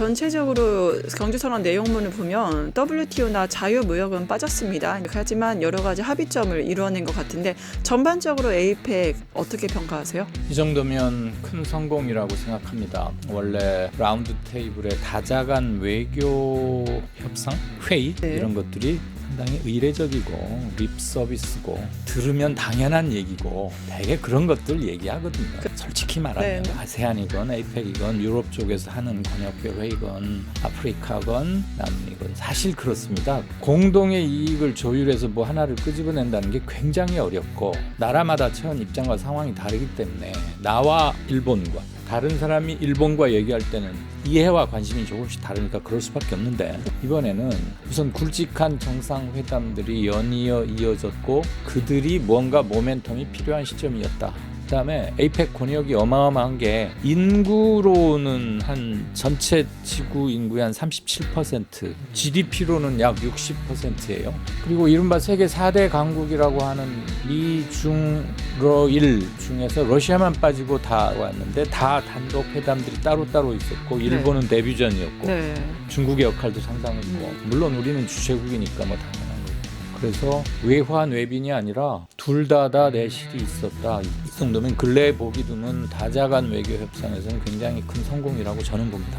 전체적으로 경주선언 내용문을 보면 WTO나 자유무역은 빠졌습니다. 하지만 여러 가지 합의점을 이루어낸 것 같은데 전반적으로 에이펙 어떻게 평가하세요? 이 정도면 큰 성공이라고 생각합니다. 원래 라운드 테이블의 다자간 외교 협상 회의 네. 이런 것들이 상당히 의례적이고 립 서비스고 들으면 당연한 얘기고 되게 그런 것들 얘기하거든요. 솔직히 말하면 네. 아세안이건 에이펙이건 유럽 쪽에서 하는 회의건 아프리카건 남미건 사실 그렇습니다. 공동의 이익을 조율해서 뭐 하나를 끄집어낸다는 게 굉장히 어렵고 나라마다 처한 입장과 상황이 다르기 때문에 나와 일본과 다른 사람이 일본과 얘기할 때는 이해와 관심이 조금씩 다르니까 그럴 수밖에 없는데 이번에는 우선 굵직한 정상회담들이 연이어 이어졌고 그들이 뭔가 모멘텀이 필요한 시점이었다. 그다음에 에이펙 권역이 어마어마한 게 인구로는 한 전체 지구 인구의 한 37%, GDP로는 약 60%예요. 그리고 이른바 세계 4대 강국이라고 하는 미, 중, 러일 중에서 러시아만 빠지고 다 왔는데 다 단독 회담들이 따로따로 있었고 일본은 데뷔전이었고 네. 중국의 역할도 상당했고 물론 우리는 주최국이니까 뭐 당연한 거고 그래서 외화 외빈이 아니라 둘 다 다 내실이 있었다 이 정도면 근래에 보기 드문 다자간 외교 협상에서는 굉장히 큰 성공이라고 저는 봅니다.